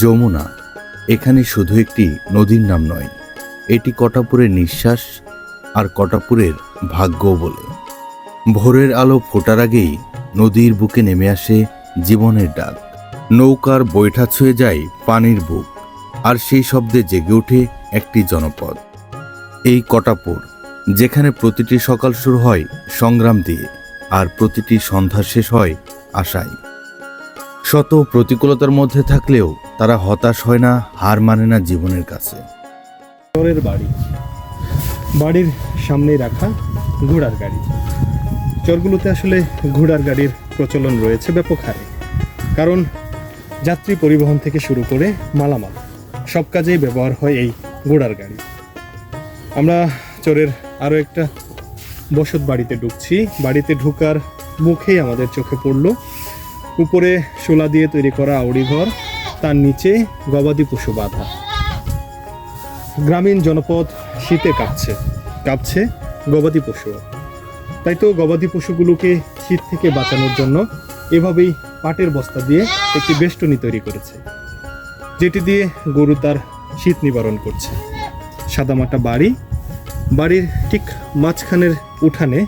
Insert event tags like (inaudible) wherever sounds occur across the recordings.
যমুনা। এখানে শুধু একটি নদীর নাম নয়, এটি কটাপুরের নিঃশ্বাস আর কটাপুরের ভাগ্যও বলে। ভোরের আলো ফোটার আগেই নদীর বুকে নেমে আসে জীবনের ডাক। নৌকার বৈঠা ছুঁয়ে যায় পানির বুক, আর সেই শব্দে জেগে ওঠে একটি জনপদ। এই কটাপুর, যেখানে প্রতিটি সকাল শুরু হয় সংগ্রাম দিয়ে, আর প্রতিটি সন্ধ্যা শেষ হয় আশায়। শত প্রতিকূলতার মধ্যে থাকলেও তারা হতাশ হয় না, হার মানে না জীবনের কাছে। বাড়ি। বাড়ির সামনেই রাখা ঘোড়ার গাড়ি। চরগুলোতে আসলে ঘোড়ার গাড়ির প্রচলন রয়েছে ব্যাপক হারে। কারণ যাত্রী পরিবহন থেকে শুরু করে মালামাল, সব কাজেই ব্যবহার হয় এই ঘোড়ার গাড়ি। আমরা চরের আরও একটা বসত বাড়িতে ঢুকছি। বাড়িতে ঢুকার মুখেই আমাদের চোখে পড়ল, উপরে শোলা দিয়ে তৈরি করা আউড়ি ঘর নিচে গবাদি পশু বাঁধা। গ্রামীণ জনপদ শীতে কাঁপছে কাঁপছে গবাদি পশু তাই তো গবাদি পশুগুলোকে শীত থেকে বাঁচানোর জন্য এভাবেই পাটের বস্তা দিয়ে একটি বেষ্টনী তৈরি করেছে, যেটি দিয়ে গরু তার শীত নিবারণ করছে। সাদামাটা বাড়ি, বাড়ির ঠিক মাঝখানের উঠানে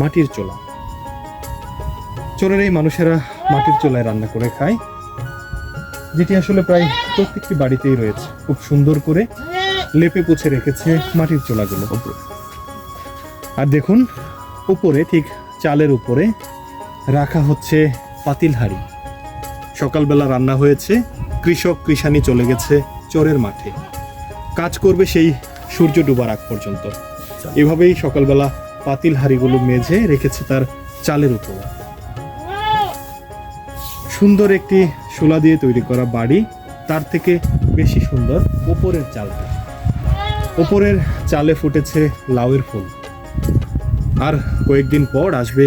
মাটির চোলা। চোরের এই মানুষেরা মাটির চোলায় রান্না করে খায় যেটি আসলে প্রায় প্রত্যেকটি বাড়িতেই রয়েছে। খুব সুন্দর করে লেপে পুছে রেখেছে মাটির চোলাগুলো। আর দেখুন, উপরে ঠিক চালের উপরে রাখা হচ্ছে পাতিল হাড়ি। সকালবেলা রান্না হয়েছে, কৃষক কৃষানি চলে গেছে চরের মাঠে। কাজ করবে সেই সূর্য ডুবার আগ পর্যন্ত। এভাবেই সকালবেলা পাতিল হাড়িগুলো মেঝে রেখেছে তার চালের উপরে। সুন্দর একটি শোলা দিয়ে তৈরি করা বাড়ি। তার থেকে বেশি সুন্দর ওপরের চালটা। ওপরের চালে ফুটেছে লাউয়ের ফুল। আর কয়েকদিন পর আসবে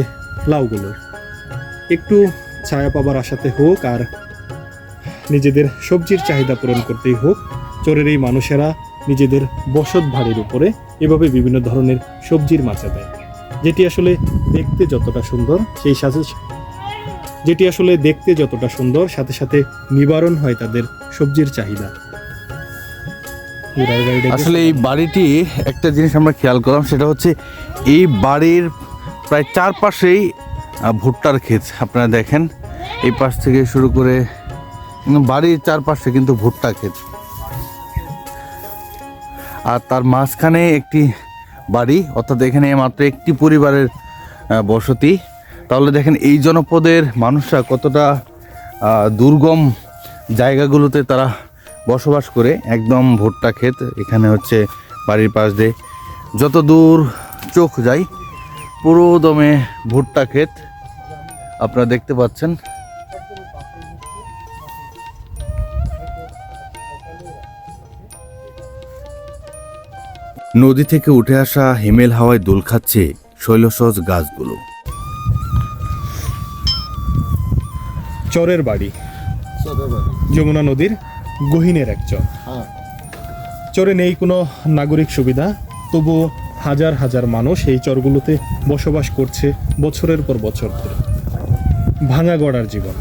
লাউগুলো একটু ছায়া পাবার আশাতে হোক আর নিজেদের সবজির চাহিদা পূরণ করতেই হোক, চোরের এই মানুষেরা নিজেদের বসত ভাড়ির উপরে এভাবে বিভিন্ন ধরনের সবজির মাচা দেয়। যেটি আসলে দেখতে যতটা সুন্দর, সেই সাথে যেটি আসলে দেখতে যতটা সুন্দর সাথে সাথে নিবারণ হয় তাদের সবজির চাহিদা। আসলে এই বাড়িটি একটা জিনিস আমরা খেয়াল করলাম সেটা হচ্ছে এই বাড়ির প্রায় চারপাশেই ভুট্টার ক্ষেত। আপনারা দেখেন এই পাশ থেকে শুরু করে বাড়ির চারপাশে কিন্তু ভুট্টা ক্ষেত। আর তার মাঝখানে একটি বাড়ি অর্থাৎ এখানে মাত্র একটি পরিবারের বসতি। তাহলে দেখেন এই জনপদের মানুষরা কতটা দুর্গম জায়গাগুলোতে তারা বসবাস করে। একদম ভুট্টা ক্ষেত, এখানে হচ্ছে বাড়ির পাশ দিয়ে। যত দূর চোখ যায় পুরো দমে ভুট্টা ক্ষেত আপনারা দেখতে পাচ্ছেন। নদী থেকে উঠে আসা হিমেল হাওয়ায় দোল খাচ্ছে শৈলসজ গাছগুলো। চরের বাড়ি। যমুনা নদীর গহীনের এক চর। চরে নেই কোনো নাগরিক সুবিধা তবু হাজার হাজার মানুষ এই চরগুলোতে বসবাস করছে বছরের পর বছর ধরে। ভাঙা গড়ার জীবন।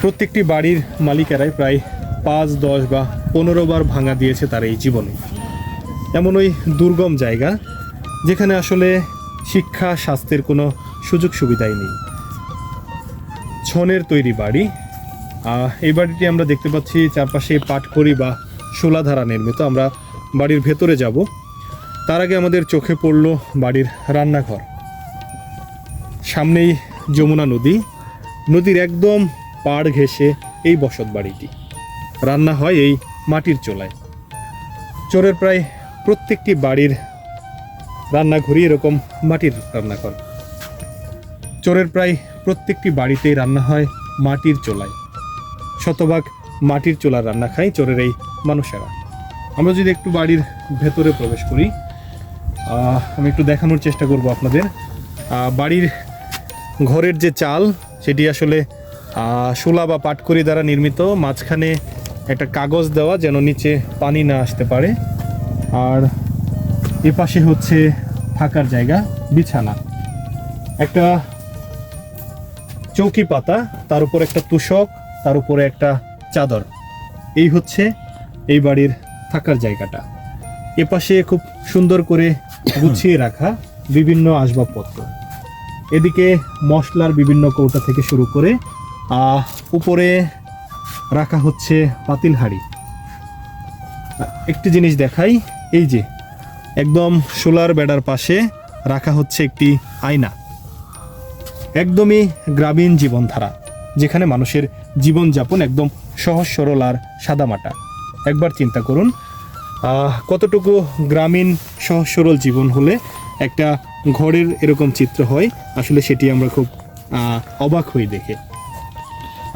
প্রত্যেকটি বাড়ির মালিকেরাই প্রায় পাঁচ দশ বা পনেরো বার ভাঙা দিয়েছে তার এই জীবনে। এমন ওই দুর্গম জায়গা যেখানে আসলে শিক্ষা স্বাস্থ্যের কোনো সুযোগ সুবিধাই নেই। ছনের তৈরি বাড়ি। এই বাড়িটি আমরা দেখতে পাচ্ছি চারপাশে পাটখড়ি বা শোলাধারা নির্মিত। আমরা বাড়ির ভেতরে যাব। তার আগে আমাদের চোখে পড়ল বাড়ির রান্নাঘর। সামনেই যমুনা নদী। নদীর একদম পাড় ঘেঁষে এই বসত বাড়িটি। রান্না হয় এই মাটির চোলায়। চোরের প্রায় প্রত্যেকটি বাড়ির রান্নাঘরই এরকম মাটির রান্নাঘর। চোরের প্রায় প্রত্যেকটি বাড়িতেই রান্না হয় মাটির চোলায়। শতভাগ মাটির চোলার রান্না খায় চোরের এই মানুষেরা। আমরা যদি একটু বাড়ির ভেতরে প্রবেশ করি আমি একটু দেখানোর চেষ্টা করব আপনাদের। বাড়ির ঘরের যে চাল, সেটি আসলে শোলা বা পাটকড়ি দ্বারা নির্মিত। মাঝখানে একটা কাগজ দেওয়া যেন নিচে পানি না আসতে পারে। আর এ পাশে হচ্ছে থাকার জায়গা, বিছানা। একটা চৌকি পাতা, তার উপর একটা তুষক, তার উপরে একটা চাদর। এই হচ্ছে এই বাড়ির থাকার জায়গাটা। এপাশে খুব সুন্দর করে গুছিয়ে রাখা বিভিন্ন আসবাবপত্র। এদিকে মশলার বিভিন্ন কৌটা থেকে শুরু করে উপরে রাখা হচ্ছে পাতিল হাঁড়ি। একটি জিনিস দেখাই, এই যে, একদম সোলার বেড়ার পাশে রাখা হচ্ছে একটি আয়না। একদমই গ্রামীণ জীবনধারা, যেখানে মানুষের জীবনযাপন একদম সহজ, সরল আর সাদামাটা। একবার চিন্তা করুন কতটুকু গ্রামীণ সহজ, সরল জীবন হলে একটা ঘরের এরকম চিত্র হয়, আসলে সেটি আমরা খুব অবাক হই দেখে।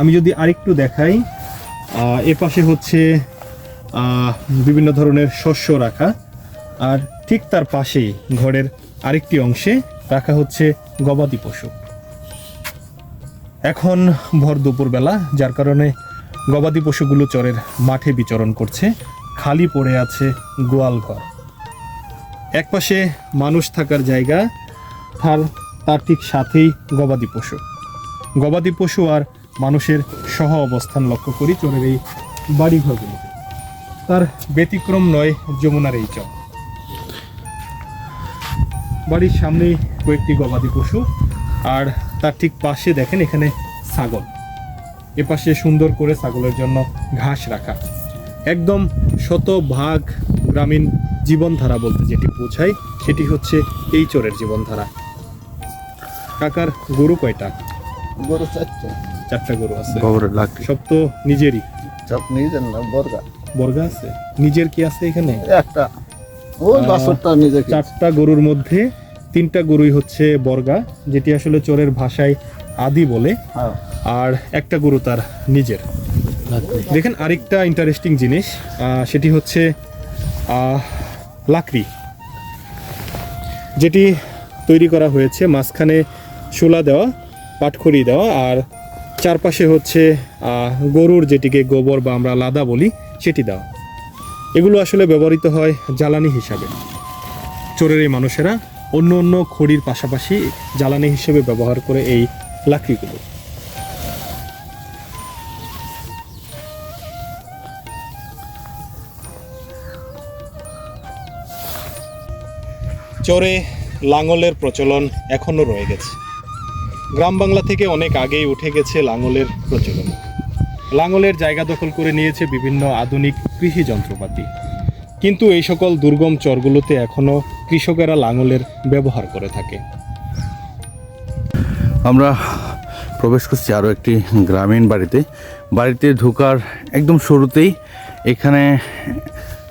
আমি যদি আরেকটু দেখাই এ পাশে হচ্ছে বিভিন্ন ধরনের শস্য রাখা, আর ঠিক তার পাশেই ঘরের আরেকটি অংশে রাখা হচ্ছে গবাদি পশু। এখন ভর দুপুরবেলা, যার কারণে গবাদি পশুগুলো চরের মাঠে বিচরণ করছে। খালি পড়ে আছে গোয়াল ঘর। একপাশে মানুষ থাকার জায়গা তার তার ঠিক সাথেই গবাদি পশু। গবাদি পশু আর মানুষের সহ অবস্থান লক্ষ্য করি চোরের এই বাড়িঘরগুলোতে তার ব্যতিক্রম নয় যমুনার এই চর। বাড়ির সামনেই কয়েকটি গবাদি পশু, আর তার ঠিক পাশে দেখেন এখানে ছাগল। এ পাশে সুন্দর করে ছাগলের জন্য ঘাস রাখা। একদম শতভাগ গ্রামীণ জীবনধারা বলতে যেটি বোঝায় সেটি হচ্ছে এই চোরের জীবনধারা। কাকার গরু কয়টা? গরু চারটে। চারটা গরু আছে। সব তো নিজেরই। সব নিজের না বর্গা। বর্গা আছে? নিজের কি আছে এখানে? একটা। ওই বাছরটা নিজে কিনেছে। চারটা গরুর মধ্যে তিনটা গরুই হচ্ছে বর্গা যেটি আসলে চোরের ভাষায় আদি বলে হ্যাঁ। আর একটা গরু তার নিজের। দেখেন আরেকটা ইন্টারেস্টিং জিনিস সেটি হচ্ছে লাকড়ি যেটি তৈরি করা হয়েছে মাঝখানে শোলা দেওয়া পাটখড়ি দেওয়া আর চারপাশে হচ্ছে গরুর যেটিকে গোবর বা আমরা লাদা বলি সেটি দেওয়া। এগুলো আসলে ব্যবহৃত হয় জ্বালানি হিসাবে। চোরের এই মানুষেরা অন্য অন্য খড়ির পাশাপাশি জ্বালানি হিসেবে ব্যবহার করে এই লাকড়িগুলো। চরে লাঙলের প্রচলন এখনও রয়ে গেছে। গ্রাম বাংলা থেকে অনেক আগেই উঠে গেছে লাঙলের প্রচলন। লাঙলের জায়গা দখল করে নিয়েছে বিভিন্ন আধুনিক কৃষি যন্ত্রপাতি। কিন্তু এই সকল দুর্গম চরগুলোতে এখনও কৃষকেরা লাঙলের ব্যবহার করে থাকে। আমরা প্রবেশ করছি আরও একটি গ্রামীণ বাড়িতে। বাড়িতে ঢোকার একদম শুরুতেই এখানে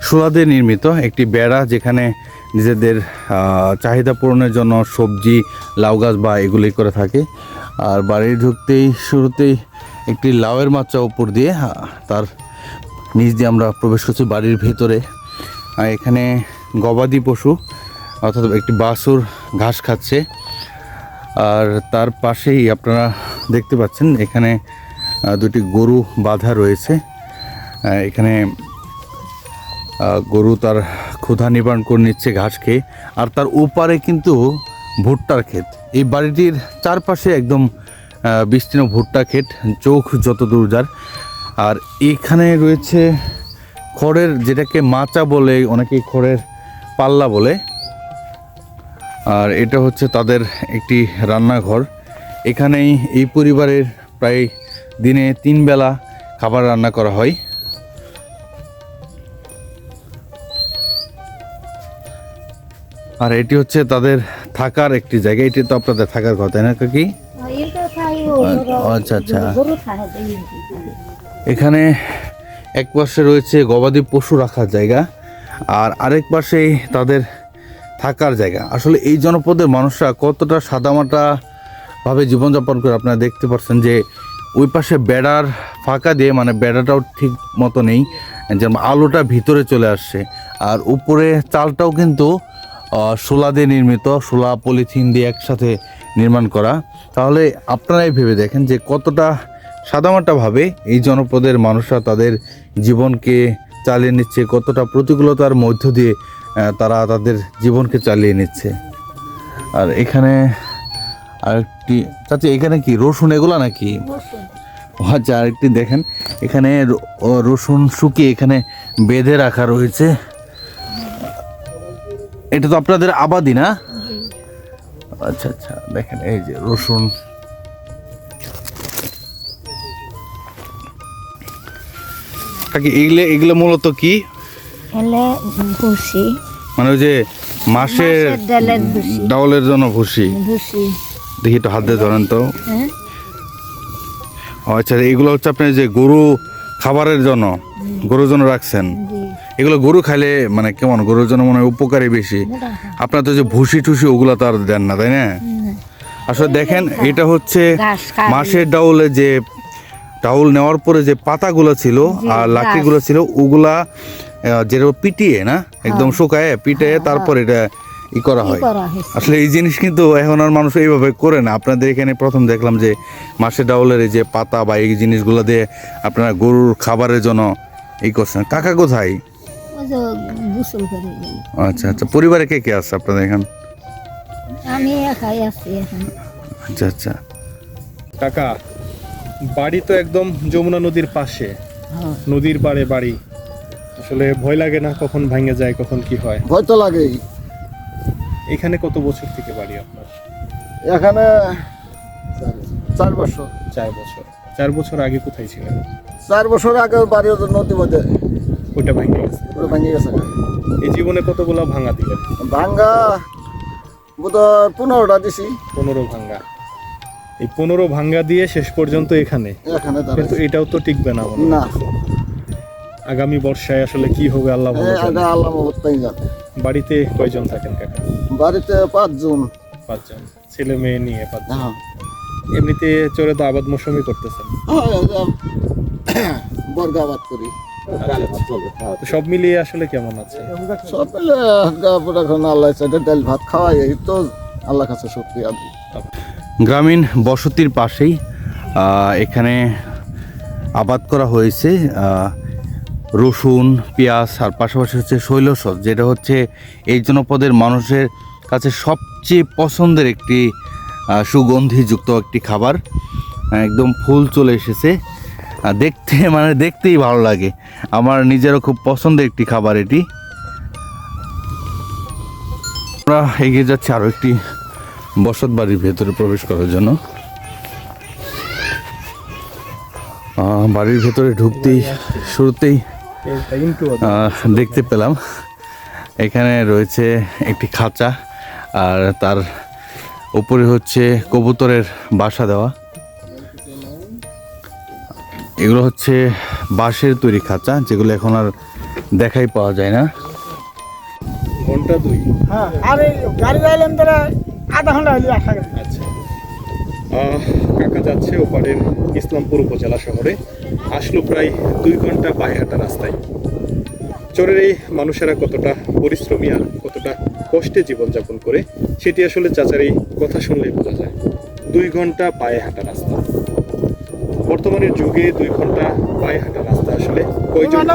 সোলাদের নির্মিত একটি বেড়া যেখানে নিজেদের চাহিদা পূরণের জন্য সবজি, লাউ গাছ বা এগুলি করে থাকে। আর বাড়ি ঢুকতেই শুরুতেই একটি লাউয়ের মাত্রা উপর দিয়ে তার নিচ দিয়ে আমরা প্রবেশ করছি বাড়ির ভেতরে। এখানে গবাদি পশু অর্থাৎ একটি বাছুর ঘাস খাচ্ছে। আর তার পাশেই আপনারা দেখতে পাচ্ছেন, এখানে দুটি গরু বাঁধা রয়েছে। এখানে গরু তার ক্ষুধা নিবারণ করে নিচ্ছে ঘাস খেয়ে। আর তার ওপারে কিন্তু ভুট্টার ক্ষেত। এই বাড়িটির চারপাশে একদম বিস্তীর্ণ ভুট্টা ক্ষেত, চোখ যত দূর যার। আর এখানে রয়েছে খড়ের, যেটাকে মাচা বলে, অনেকে খড়ের পাল্লা বলে। আর এটা হচ্ছে তাদের একটি রান্নাঘর। এখানেই এই পরিবারের প্রায় দিনে তিন বেলা খাবার রান্না করা হয়। আর এটি হচ্ছে তাদের থাকার একটি জায়গা। এটি তো আপনাদের থাকার কথা তাই না কি এটা খাই ও আচ্ছা, আচ্ছা। এখানে এক পাশে রয়েছে গবাদি পশু রাখার জায়গা আর আরেক পাশে তাদের থাকার জায়গা। আসলে এই জনপদের মানুষরা কতটা সাদামাটা ভাবে জীবনযাপন করে আপনারা দেখতে পাচ্ছেন যে, ওই পাশে বেড়ার ফাঁকা দিয়ে মানে বেড়াটাও ঠিক মতো নেই, যেমন আলোটা ভিতরে চলে আসছে। আর উপরে চালটাও কিন্তু শোলা দিয়ে নির্মিত শোলা পলিথিন দিয়ে একসাথে নির্মাণ করা। তাহলে আপনারাই ভেবে দেখেন যে কতটা সাদামাটাভাবে এই জনপদের মানুষরা তাদের জীবনকে চালিয়ে নিচ্ছে কতটা প্রতিকূলতার মধ্য দিয়ে তারা তাদের জীবনকে চালিয়ে নিচ্ছে। আর এখানে আরেকটি চাচি এখানে কি রসুন এগুলা নাকি? আচ্ছা আরেকটি দেখেন এখানে রসুন শুকিয়ে এখানে বেঁধে রাখা রয়েছে। এটা তো আপনাদের আবাদি না? আচ্ছা আচ্ছা দেখেন এই যে রসুন কাকি এগুলো এগুলো মূলত কি? ভুসি। মানে ওই যে মাসের ডাউলের জন্য ভুসি। দেখি একটু হাত দিয়ে ধরেন তো। হ্যাঁ? আচ্ছা এগুলো হচ্ছে আপনি যে গরু খাবারের জন্য গরুর জন্য রাখছেন। এগুলো গরু খাইলে মানে কেমন? গরুর জন্য মনে হয় উপকারী বেশি। আপনার তো যে ভুসি টুসি ওগুলো তো আর দেন না তাই না? আসলে দেখেন এটা হচ্ছে মাসের ডাউলে যে ডাউল নেওয়ার পরে যে পাতাগুলো ছিল আর। লাকড়িগুলো ছিল ওগুলা যেরকম পিটিয়ে না একদম শুকায় পিটিয়ে তারপর এটা ই করা হয়। আসলে এই জিনিস কিন্তু এখন আর মানুষ এইভাবে করে না। আপনাদের এখানে প্রথম দেখলাম যে মাসের ডাউলের এই যে পাতা বা এই জিনিসগুলো দিয়ে আপনারা গরুর খাবারের জন্য এই করছেন। কাকা কোথায়? আচ্ছা আচ্ছা। পরিবারে কে কে আছে আপনাদের এখানে? আমি একাই আছি এখন। আচ্ছা আচ্ছা। কাকা বাড়ি তো একদম যমুনা নদীর পাশে। হ্যাঁ। নদীর পাড়ে বাড়ি। আসলে ভয় লাগে না কখন ভাঙে যায় কখন কি হয়। ভয় তো লাগেই। এখানে কত বছর থেকে বাড়ি আপনার? এখানে চার বছর। চার বছর। চার বছর আগে কোথায় ছিলেন? চার বছর আগে বাড়ি হতো নদী মধ্যে ওইটা ভেঙে গেছে। ভেঙে গেছে। এই জীবনে কতগুলো ভাঙা দিলেন? ভাঙ্গা বোধহয় পনেরোটা দিছি। পনেরো ভাঙ্গা এই পনেরো ভাঙ্গা দিয়ে শেষ পর্যন্ত এখানে। এখানে কিন্তু এটাও তো টিকবে না মনে না। আগামী বর্ষায় আসলে কি হবে আল্লাহ ভালো জানে। আগে আল্লাহ জানে। বাড়িতে কয়জন থাকেন কাকা? বাড়িতে পাঁচজন। পাঁচজন। ছেলে মেয়ে নিয়ে পাঁচজন। হ্যাঁ। এমনিতে চড়ে তো আবাদ মৌসুমি করতেছেন। হ্যাঁ, বর্গাবাদ করি। তো সব মিলিয়ে আসলে কেমন আছে? এখন আল্লাহ চাইতে ডাল ভাত খাওয়াই এই তো আল্লাহ কাছে শক্তি আদি গ্রামীণ বসতির পাশেই এখানে আবাদ করা হয়েছে রসুন, পেঁয়াজ, আর পাশাপাশি হচ্ছে শৈলসজ যেটা হচ্ছে এই জনপদের মানুষের কাছে সবচেয়ে পছন্দের একটি সুগন্ধিযুক্ত একটি খাবার। একদম ফুল চলে এসেছে। দেখতে (laughs) মানে দেখতেই ভালো লাগে। আমার নিজেরও খুব পছন্দের একটি খাবার এটি। আমরা এগিয়ে যাচ্ছি আরও একটি বসত বাড়ির ভেতরে প্রবেশ করার জন্য। বাড়ির ভেতরে ঢুকতেই শুরুতেই আহ, দেখতে পেলাম। এখানে রয়েছে একটি খাঁচা আর তার উপরে হচ্ছে কবুতরের বাসা দেওয়া। এগুলো হচ্ছে বাঁশের তৈরি খাঁচা যেগুলো এখন আর দেখাই পাওয়া যায় না। ঘণ্টা দুই। হ্যাঁ আরে গাড়ি আধা ঘণ্টা হইলে আসা গেছে। আচ্ছা। কাকা যাচ্ছে ওপারের ইসলামপুর উপজেলা শহরে। আসলো প্রায় দুই ঘণ্টা পায়ে হাঁটা রাস্তায়। চরের এই মানুষেরা কতটা পরিশ্রমী আর কতটা কষ্টে জীবনযাপন করে সেটি আসলে চাচার এই কথা শুনলেই বোঝা যায়। দুই ঘণ্টা পায়ে হাঁটা রাস্তা। বর্তমানের যুগে দুই ঘণ্টা পায়ে হাঁটা রাস্তা আসলে কয়জন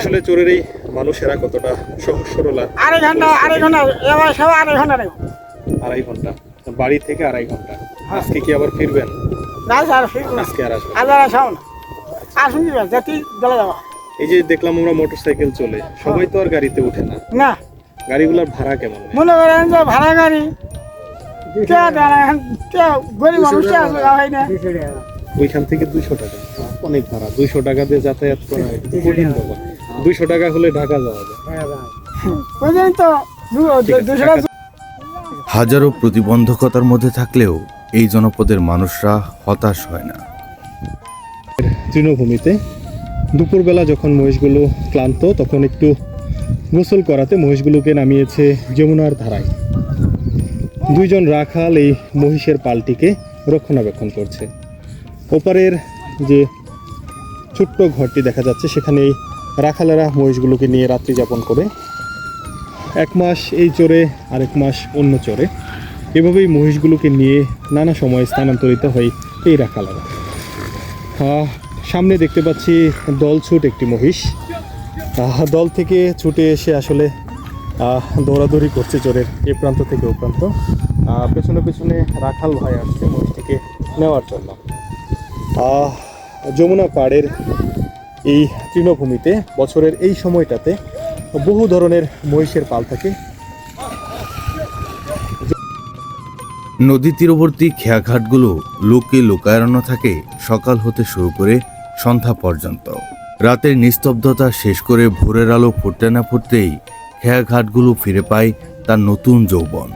আসলে চোরের এই মানুষেরা কতটা সহজ সরলা আড়াই ঘণ্টা আড়াই ঘণ্টা এবার সব আড়াই ঘণ্টা নেব আড়াই ঘণ্টা। বাড়ি থেকে আড়াই ঘণ্টা। আজকে কি আবার ফিরবেন? না স্যার ফিরবো। আজকে আর আসবেন আজ আর আসাও না আসুন যেতে চলে যাব এই যে দেখলাম আমরা মোটরসাইকেল চলে সবাই তো আর গাড়িতে উঠে না। না। গাড়িগুলোর ভাড়া কেমন? মনে করেন যে ভাড়া গাড়ি গরিব মানুষ হয় না। ওইখান থেকে দুইশো টাকা। অনেক ভাড়া। দুইশো টাকা দিয়ে যাতায়াত করা কঠিন ব্যাপার। দুইশো টাকা হলে ঢাকা যাওয়া যায় তো হাজারো প্রতিবন্ধকতার মধ্যে থাকলেও এই জনপদের মানুষরা হতাশ হয় না। তৃণভূমিতে দুপুরবেলা যখন মহিষগুলো ক্লান্ত তখন একটু গোসল করাতে মহিষগুলোকে নামিয়েছে যমুনার ধারায়। দুইজন রাখাল এই মহিষের পালটিকে রক্ষণাবেক্ষণ করছে। ওপারের যে ছোট্ট ঘরটি দেখা যাচ্ছে সেখানে এই রাখালেরা মহিষগুলোকে নিয়ে রাত্রি যাপন করে। এক মাস এই চরে, আরেক মাস অন্য চরে। এভাবেই মহিষগুলোকে নিয়ে নানা সময় স্থানান্তরিত হয় এই রাখালেরা। সামনে দেখতে পাচ্ছি দলছুট একটি মহিষ। দল থেকে ছুটে এসে আসলে দৌড়াদৌড়ি করছে চোরের এ প্রান্ত থেকে ও প্রান্ত। পেছনে পেছনে রাখাল ভাই আসছে মহিষটিকে নেওয়ার জন্য। যমুনা পাড়ের এই তৃণভূমিতে বছরের এই সময়টাতে বহু ধরনের মহিষের পাল থাকে। নদী তীরবর্তী খেয়াঘাটগুলো লোকে লোকায়রণ্য থাকে সকাল হতে শুরু করে সন্ধ্যা পর্যন্ত। রাতের নিস্তব্ধতা শেষ করে ভোরের আলো ফুটতে না ফুটতেই খেয়াঘাটগুলো ফিরে পায় তার নতুন যৌবন।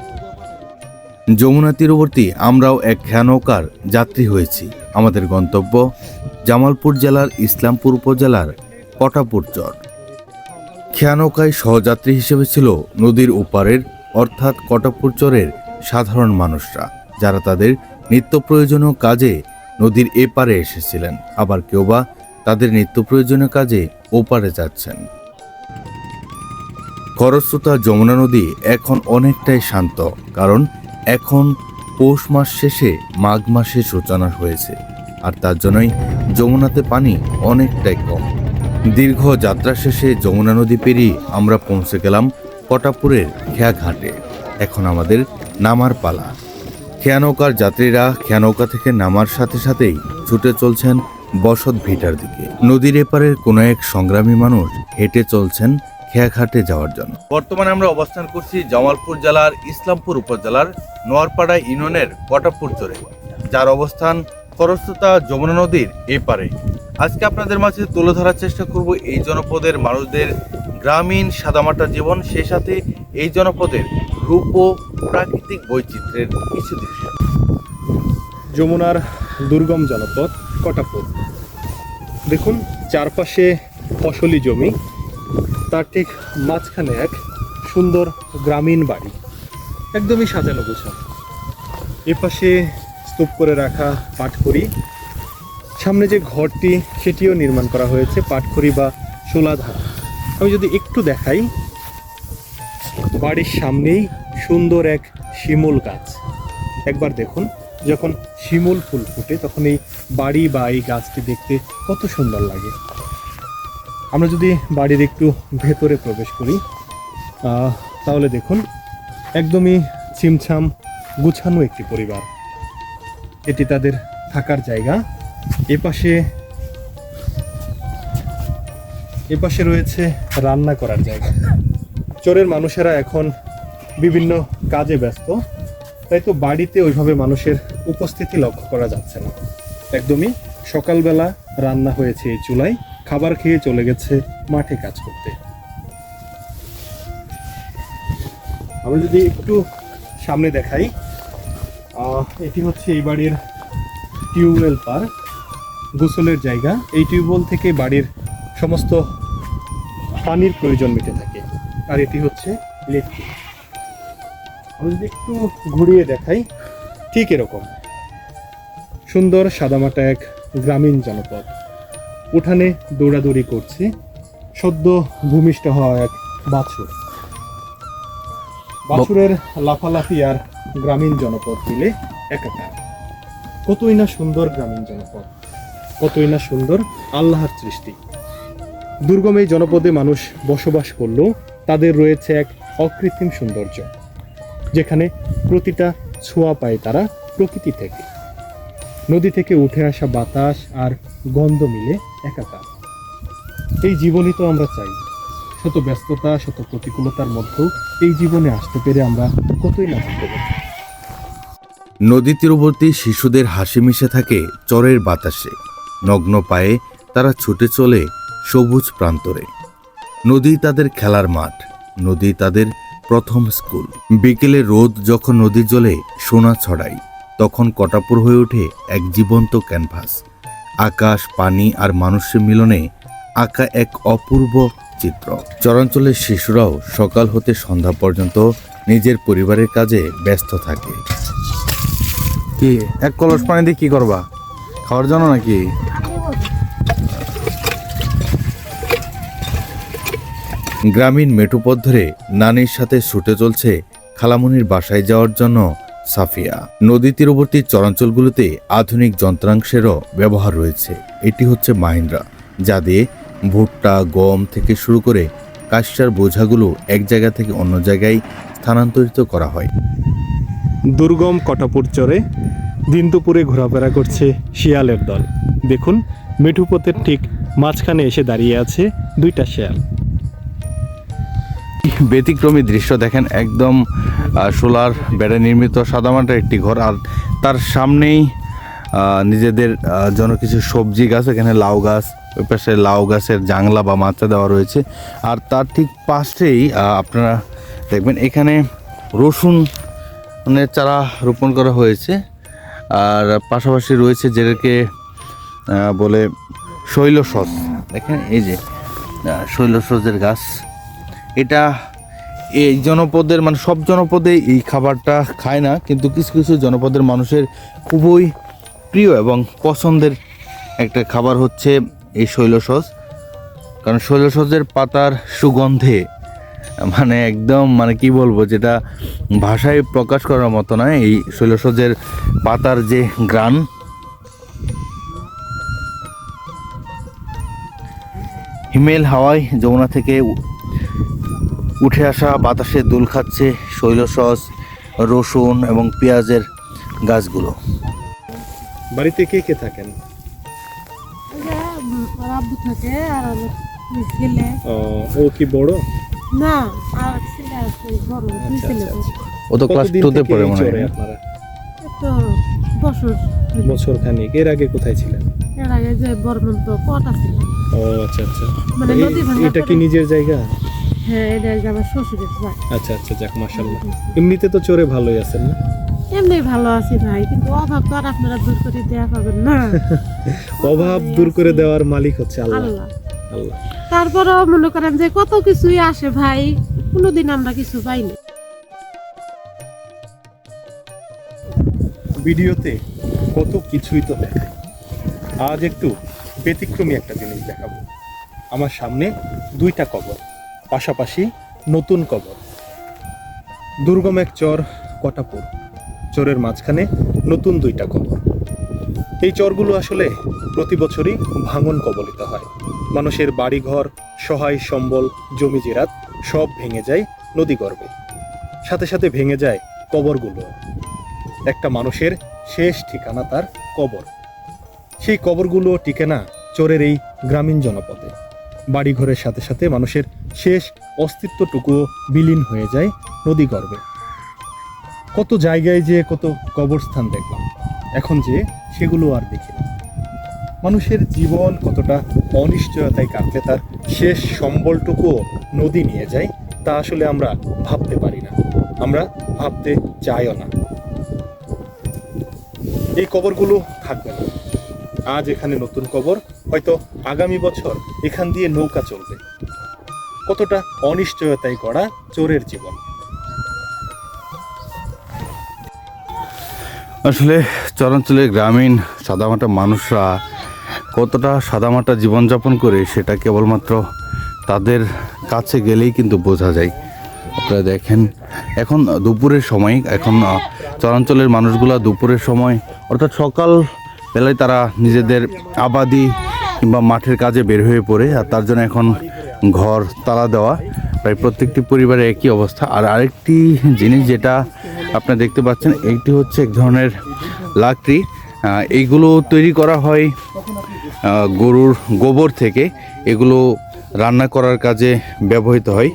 যমুনা তীরবর্তী আমরাও এক খেয়া নৌকার যাত্রী হয়েছি। আমাদের গন্তব্য জামালপুর জেলার ইসলামপুর উপজেলার কটাপুর চর। খেয়া নৌকায় সহযাত্রী হিসেবে ছিল নদীর ওপারের, অর্থাৎ কটাপুর চরের, সাধারণ মানুষরা, যারা তাদের নিত্য প্রয়োজনীয় কাজে নদীর এপারে এসেছিলেন। আবার কেউ বা তাদের নিত্য প্রয়োজনীয় কাজে ওপারে যাচ্ছেন। খরস্রোতা যমুনা নদী এখন অনেকটাই শান্ত, কারণ এখন পৌষ মাস শেষে মাঘ মাসের সূচনা হয়েছে। আর তার জন্যই যমুনাতে পানি অনেকটাই কম। দীর্ঘ যাত্রা শেষে যমুনা নদী পেরিয়ে আমরা পৌঁছে গেলাম কটাপুরের খেয়া ঘাটে এখন আমাদের নামার পালা। খেয়া নৌকার যাত্রীরা খেয়ানৌকা থেকে নামার সাথে সাথেই ছুটে চলছেন বসত ভিটার দিকে। নদীর এপারের কোনো এক সংগ্রামী মানুষ হেঁটে চলছেন খেয়াঘাটে যাওয়ার জন্য। বর্তমানে আমরা অবস্থান করছি জামালপুর জেলার ইসলামপুর উপজেলার নোয়ারপাড়া ইউনিয়নের কটাপুর চরে। যার অবস্থান খরস্রোতা যমুনা নদীর এপারে। আজকে আপনাদের মাঝে তুলে ধরার চেষ্টা করব এই জনপদের মানুষদের গ্রামীণ সাদামাটা জীবন, সেই সাথে এই জনপদের রূপ ও প্রাকৃতিক বৈচিত্র্যের কিছু দৃশ্য। যমুনার দুর্গম জনপদ কটাপুর। দেখুন, চারপাশে ফসলি জমি, তার ঠিক মাঝখানে এক সুন্দর গ্রামীণ বাড়ি। একদমই সাজানো গোছানো। এপাশে স্তূপ করে রাখা পাটখড়ি। সামনে যে ঘরটি, সেটিও নির্মাণ করা হয়েছে, পাটখড়ি বা শোলাধার। আমি যদি একটু দেখাই, বাড়ির সামনেই সুন্দর এক শিমুল গাছ। একবার দেখুন, যখন শিমুল ফুল ফুটে, তখন এই বাড়ি বা এই গাছটি দেখতে কত সুন্দর লাগে। আমরা যদি বাড়ির একটু ভেতরে প্রবেশ করি তাহলে দেখুন, একদমই ছিমছাম, গুছানো একটি পরিবার। এটি তাদের থাকার জায়গা। এপাশে এপাশে রয়েছে রান্না করার জায়গা। চোরের মানুষেরা এখন বিভিন্ন কাজে ব্যস্ত। তাই তো বাড়িতে ওইভাবে মানুষের উপস্থিতি লক্ষ্য করা যাচ্ছে না। একদমই সকালবেলা রান্না হয়েছে এই চুলায়। খাবার খেয়ে চলে গেছে মাঠে কাজ করতে। আমরা যদি একটু সামনে দেখাই। এটি হচ্ছে এই বাড়ির টিউবওয়েল পার গোসলের জায়গা। এই টিউবওয়েল থেকে বাড়ির সমস্ত পানির প্রয়োজন মিটে থাকে। আর এটি হচ্ছে ইলেকট্রিক আমি যদি একটু ঘুরিয়ে দেখাই, ঠিক এরকম। সুন্দর সাদামাটা এক গ্রামীণ জনপদ। উঠানে দৌড়াদৌড়ি করছে, সদ্য ভূমিষ্ঠ হওয়া এক বাছুর। বাছুরের লাফালাফি আর গ্রামীণ জনপদ মিলে একাকার কতই না সুন্দর গ্রামীণ জনপদ, কতই না সুন্দর আল্লাহর সৃষ্টি। দুর্গম এই জনপদে মানুষ বসবাস করলেও তাদের রয়েছে এক অকৃত্রিম সৌন্দর্য, যেখানে প্রতিটা ছোঁয়া পায় তারা প্রকৃতি থেকে। নদী থেকে উঠে আসা বাতাস আর গন্ধ মিলে একাকার এই জীবনই তো আমরা চাই। শত ব্যস্ততা, শত প্রতিকূলতার মধ্যেও এই জীবনে আসতে পেরে আমরা কতই না ভাগ্যবান। নদী তীরবর্তী শিশুদের হাসি মিশে থাকে চরের বাতাসে। নগ্ন পায়ে তারা ছুটে চলে সবুজ প্রান্তরে। নদী তাদের খেলার মাঠ, নদী তাদের প্রথম স্কুল। বিকেলে রোদ যখন নদীর জলে সোনা ছড়ায়, তখন কটাপুর হয়ে ওঠে এক জীবন্ত ক্যানভাস। আকাশ, পানি আর মানুষের মিলনে আঁকা এক অপূর্ব চিত্র। চরাঞ্চলের শিশুরাও সকাল হতে সন্ধ্যা পর্যন্ত নিজের পরিবারের কাজে ব্যস্ত থাকে। কি? এক কলস পানি দিয়ে কি করবা? খাওয়ার জন্য নাকি? গ্রামীণ মেঠোপথ ধরে নানির সাথে ছুটে চলছে খালামুনির বাসায় যাওয়ার জন্য সাফিয়া। নদী তীরবর্তী চরাঞ্চলগুলোতে আধুনিক যন্ত্রাংশেরও ব্যবহার রয়েছে। এটি হচ্ছে মাহিন্দ্রা, যা দিয়ে ভুট্টা, গম থেকে শুরু করে কাশার বোঝাগুলো এক জায়গা থেকে অন্য জায়গায় স্থানান্তরিত করা হয়। দুর্গম কটাপুর চরে দিন দুপুরে ঘোরাফেরা করছে শিয়ালের দল। দেখুন, মিঠুপথের ঠিক মাঝখানে এসে দাঁড়িয়ে আছে দুইটা শিয়াল। ব্যতিক্রমী দৃশ্য দেখেন একদম সোলার বেড়ে নির্মিত সাদামাটা একটি ঘর, আর তার সামনেই নিজেদের জন্য কিছু সবজি গাছ, এখানে লাউ গাছ, ওই পাশে লাউ গাছের জাংলা বা মাচা দেওয়া রয়েছে। আর তার ঠিক পাশেই আপনারা দেখবেন এখানে রসুন মানে চারা রোপণ করা হয়েছে। আর পাশাপাশি রয়েছে যেটাকে বলে শৈল সস দেখেন এই যে আহ, শৈল সসের গাছ। এটা এই জনপদের মানে সব জনপদে এই খাবারটা খায় না কিন্তু কিছু কিছু জনপদের মানুষের খুবই প্রিয় এবং পছন্দের একটা খাবার হচ্ছে এই শৈলসস কারণ শৈলসসের পাতার সুগন্ধে মানে একদম মানে কি বলব যেটা ভাষায় প্রকাশ করার মতো নয় এই শৈলসসের পাতার যে গ্রান। হিমেল হাওয়ায় যমুনা থেকে উঠে আসা বাতাসে দুল খাচ্ছে শৈল সস রসুন এবং পেঁয়াজের গাছগুলো। বাড়িতে কে কে থাকেন? ও কি বড়? না আর ছেলে আছে বড় দুই আচ্ছা, ছেলে আচ্ছা, আচ্ছা। ও তো ক্লাস টুতে পড়ে মনে হয়। আপনারা? তো বছর বছর খানিক এর আগে কোথায় ছিলেন? এর আগে যে বর্মন্ত কট আছে ও আচ্ছা আচ্ছা। মানে নদী ভাঙা এটা কি নিজের জায়গা? হ্যাঁ এটা আমার শ্বশুরের ভাই আচ্ছা আচ্ছা যাক মাশাল্লাহ এমনিতে তো চোরে ভালোই আছেন না? এমনি ভালো আছি ভাই কিন্তু অভাব তো আর আপনারা দূর করে দেয়া পাবেন না। (laughs) অভাব দূর করে দেওয়ার মালিক হচ্ছে আল্লাহ। আল্লাহ। আল্লাহ। তারপরেও মনে করেন যে কত কিছুই আসে ভাই, কোনোদিন আমরা কিছু পাইনি। ভিডিওতে কত কিছুই তো দেখায় আজ একটু ব্যতিক্রমী একটা জিনিস দেখাবো। আমার সামনে দুইটা কবর, পাশাপাশি নতুন কবর। দুর্গম এক চর, কটাপুর। চরের মাঝখানে নতুন দুইটা কবর। এই চরগুলো আসলে প্রতি বছরই ভাঙন কবলিত হয়। মানুষের বাড়িঘর, সহায় সম্বল, জমি জিরাত সব ভেঙে যায় নদী গর্ভে। সাথে সাথে ভেঙে যায় কবরগুলো। একটা মানুষের শেষ ঠিকানা তার কবর। সেই কবরগুলো টিকে না চোরের এই গ্রামীণ জনপদে। বাড়িঘরের সাথে সাথে মানুষের শেষ অস্তিত্বটুকুও বিলীন হয়ে যায় নদী গর্ভে। কত জায়গায় যে কত কবরস্থান দেখলাম। এখন যে সেগুলো আর দেখি না। মানুষের জীবন কতটা অনিশ্চয়তায় কাটলে তার শেষ সম্বলটুকুও নদী নিয়ে যায়, তা আসলে আমরা ভাবতে পারি না। আমরা ভাবতে চাইও না। এই কবরগুলো থাকবে না। আজ এখানে নতুন কবর, হয়তো আগামী বছর এখান দিয়ে নৌকা চলবে। কতটা অনিশ্চয়তায় গড়া চোরের জীবন। আসলে চরাঞ্চলের গ্রামীণ সাদামাটা মানুষরা কতটা সাদামাটা জীবনযাপন করে সেটা কেবলমাত্র তাদের কাছে গেলেই কিন্তু বোঝা যায়। আপনারা দেখেন, এখন দুপুরের সময়, এখন চরাঞ্চলের মানুষগুলা দুপুরের সময়, অর্থাৎ সকাল বেলায় তারা নিজেদের আবাদি কিংবা মাঠের কাজে বের হয়ে পড়ে, আর তার জন্য এখন ঘর, তালা দেওয়া, প্রায় প্রত্যেকটি পরিবারে একই অবস্থা। আর আরেকটি জিনিস যেটা আপনারা দেখতে পাচ্ছেন, এইটি হচ্ছে এক ধরনের লাকড়ি। এইগুলো তৈরি করা হয় গরুর গোবর থেকে এগুলো রান্না করার কাজে ব্যবহৃত হয়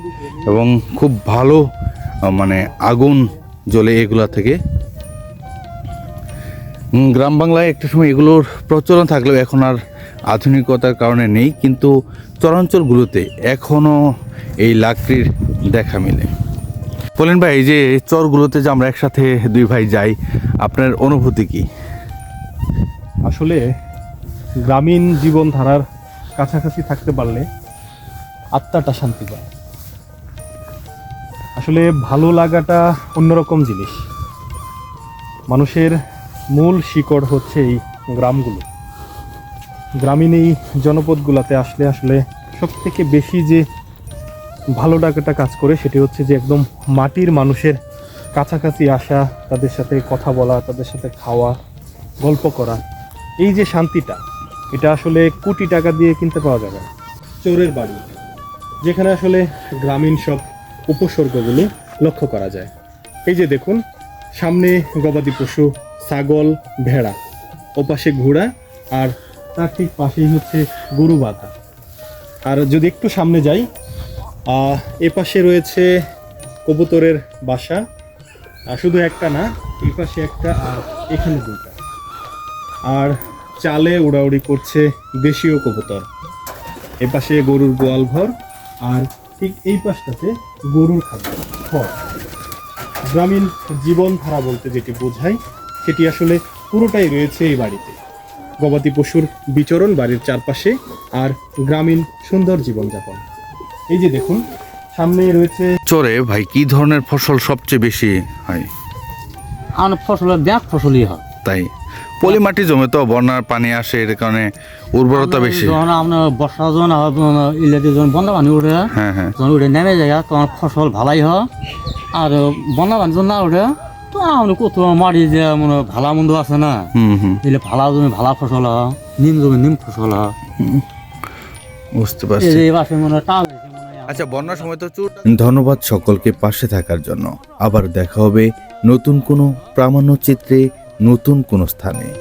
এবং খুব ভালো মানে আগুন জ্বলে এগুলা থেকে। গ্রাম বাংলায় একটা সময় এগুলোর প্রচলন থাকলেও এখন আর আধুনিকতার কারণে নেই, কিন্তু চরাঞ্চলগুলোতে এখনও এই লাকড়ির দেখা মিলে। বলেন ভাই, এই যে চরগুলোতে যে আমরা একসাথে দুই ভাই যাই, আপনার অনুভূতি কি? আসলে গ্রামীণ জীবনধারার কাছাকাছি থাকতে পারলে আত্মাটা শান্তি পায়। আসলে ভালো লাগাটা অন্যরকম জিনিস। মানুষের মূল শিকড় হচ্ছে এই গ্রামগুলো। গ্রামীণ এই জনপদগুলোতে আসলে আসলে সব থেকে বেশি যে ভালো লাগাটা কাজ করে সেটি হচ্ছে যে একদম মাটির মানুষের কাছাকাছি আসা, তাদের সাথে কথা বলা, তাদের সাথে খাওয়া, গল্প করা। এই যে শান্তিটা এটা আসলে কোটি টাকা দিয়ে কিনতে পাওয়া যাবে। চোরের বাড়ি, যেখানে আসলে গ্রামীণ সব উপসর্গগুলো লক্ষ্য করা যায়। এই যে দেখুন, সামনে গবাদি পশু, ছাগল, ভেড়া, ওপাশে ঘোড়া আর তার ঠিক পাশেই হচ্ছে গরু বাঁধা। আর যদি একটু সামনে যাই এ পাশে রয়েছে কবুতরের বাসা। শুধু একটা না এই পাশে একটা আর এখানে দুটা আর চালে উড়াউড়ি করছে দেশীয় কবুতর। এ পাশে গরুর গোয়াল ঘর আর ঠিক এই পাশটাতে গরুর খাদ্য খড় গ্রামীণ জীবনধারা বলতে যেটি বোঝায় সেটি আসলে পুরোটাই রয়েছে এই বাড়িতে। গবাদি পশুর বিচরণ বাড়ির চারপাশে আর গ্রামীণ সুন্দর জীবনযাপন। এই যে দেখুন সামনে রয়েছে চরে ভাই কি ধরনের ফসল সবচেয়ে বেশি হয়? আমার ফসলের দেখ ফসলই হয়। তাই পলি মাটি জমে তো বন্যার পানি আসে এর কারণে উর্বরতা বেশি। যখন আপনার বর্ষা যখন ইলেকট্রিক যখন বন্ধ পানি উঠে হ্যাঁ হ্যাঁ। যখন উঠে নেমে যায় তখন ফসল ভালাই হয়। আর বন্যা পানি যখন না উঠে তো আমরা কত মাটি যে মানে ভালা মন্দ আছে না। হুম হুম। এলে ভালা জমি ভালা ফসল হয় নিম জমি নিম ফসল হয়। বুঝতে পারছি। এই পাশে মনে টাল। আচ্ছা বন্যার সময় তো ধন্যবাদ সকলকে পাশে থাকার জন্য। আবার দেখা হবে নতুন কোনো প্রামাণ্য চিত্রে নতুন কোনো স্থানে।